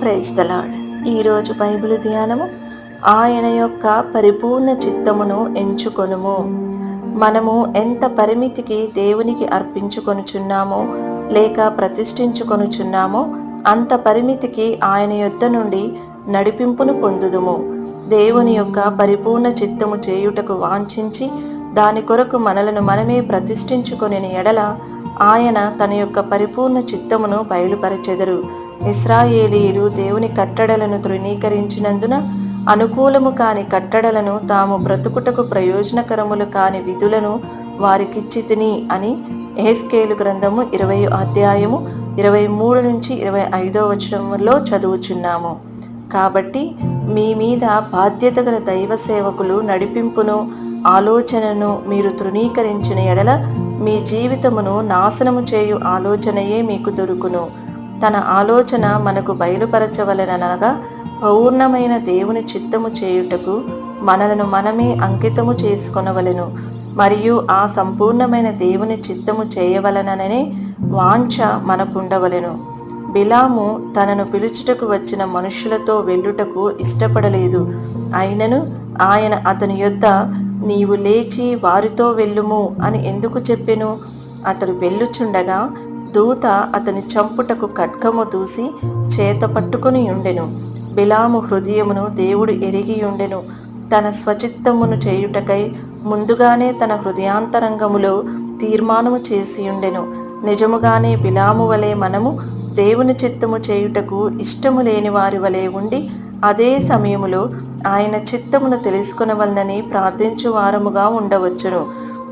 Praise the Lord ఈరోజు Bible ధ్యానము ఆయన యొక్క పరిపూర్ణ చిత్తమును ఎంచుకొనుము. మనము ఎంత పరిమితికి దేవునికి అర్పించుకొనుచున్నామో లేక ప్రతిష్ఠించుకొనుచున్నామో అంత పరిమితికి ఆయన యొద్ద నుండి నడిపింపును పొందుదుము. దేవుని యొక్క పరిపూర్ణ చిత్తము చేయుటకు వాంఛించి దాని కొరకు మనలను మనమే ప్రతిష్ఠించుకొని ఎడల ఆయన తన యొక్క పరిపూర్ణ చిత్తమును బయలుపరచెదరు. ఇస్రాయేలీలు దేవుని కట్టడలను తృణీకరించినందున అనుకూలము కాని కట్టడలను తాము బ్రతుకుటకు ప్రయోజనకరములు కాని విధులను వారికిచ్చి తిని అని ఎహెస్కేలు గ్రంథము ఇరవై అధ్యాయము ఇరవై మూడు నుంచి ఇరవై ఐదో వచనంలో చదువుచున్నాము. కాబట్టి మీ మీద బాధ్యత గల దైవ సేవకులు నడిపింపును ఆలోచనను మీరు తృణీకరించిన ఎడల మీ జీవితమును నాశనము చేయు ఆలోచనయే మీకు దొరుకును. తన ఆలోచన మనకు బయలుపరచవలనగా పౌర్ణమైన దేవుని చిత్తము చేయుటకు మనలను మనమే అంకితము చేసుకొనవలెను. మరియు ఆ సంపూర్ణమైన దేవుని చిత్తము చేయవలననే వాంఛ మనకుండవలెను. బిలాము తనను పిలుచుటకు వచ్చిన మనుషులతో వెళ్ళుటకు ఇష్టపడలేదు. అయినను ఆయన అతని యొద్ద నీవు లేచి వారితో వెళ్ళుము అని ఎందుకు చెప్పెను? అతడు వెళ్ళుచుండగా దూత అతని చంపుటకు ఖడ్గము దూసి చేత పట్టుకుని ఉండెను. బిలాము హృదయమును దేవుడు ఎరిగి ఉండెను. తన స్వచిత్తమును చేయుటకై ముందుగానే తన హృదయాంతరంగములో తీర్మానము చేసి ఉండెను. నిజముగానే బిలాము వలె మనము దేవుని చిత్తము చేయుటకు ఇష్టము లేని వారి వలె ఉండి అదే సమయములో ఆయన చిత్తమును తెలుసుకునవలనని ప్రార్థించు వారముగా ఉండవచ్చును.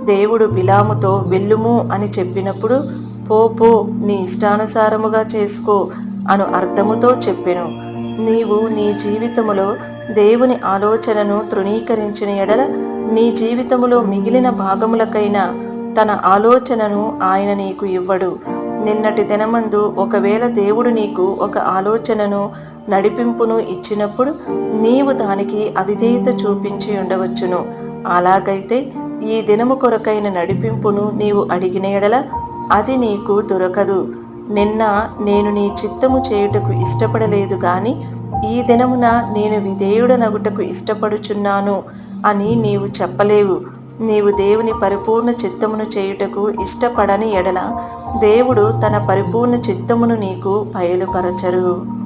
దేవుడు బిలాముతో వెళ్ళుము అని చెప్పినప్పుడు పో పో నీ ఇష్టానుసారముగా చేసుకో అను అర్థముతో చెప్పెను. నీవు నీ జీవితములో దేవుని ఆలోచనను తృణీకరించిన ఎడల నీ జీవితములో మిగిలిన భాగములకైనా తన ఆలోచనను ఆయన నీకు ఇవ్వడు. నిన్నటి దినమందు ఒకవేళ దేవుడు నీకు ఒక ఆలోచనను నడిపింపును ఇచ్చినప్పుడు నీవు దానికి అవిధేయత చూపించి ఉండవచ్చును. అలాగైతే ఈ దినము కొరకైన నడిపింపును నీవు అడిగిన ఎడల అది నీకు దొరకదు. నిన్న నేను నీ చిత్తము చేయుటకు ఇష్టపడలేదు గాని ఈ దినమున నేను విధేయుడనగుటకు ఇష్టపడుచున్నాను అని నీవు చెప్పలేవు. నీవు దేవుని పరిపూర్ణ చిత్తమును చేయుటకు ఇష్టపడని ఎడల దేవుడు తన పరిపూర్ణ చిత్తమును నీకు బయలుపరచరు.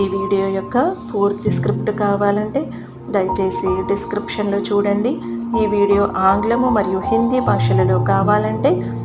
ఈ వీడియో యొక్క పూర్తి స్క్రిప్ట్ కావాలంటే దయచేసి డిస్క్రిప్షన్లో చూడండి. ఈ వీడియో ఆంగ్లము మరియు హిందీ భాషలలో కావాలంటే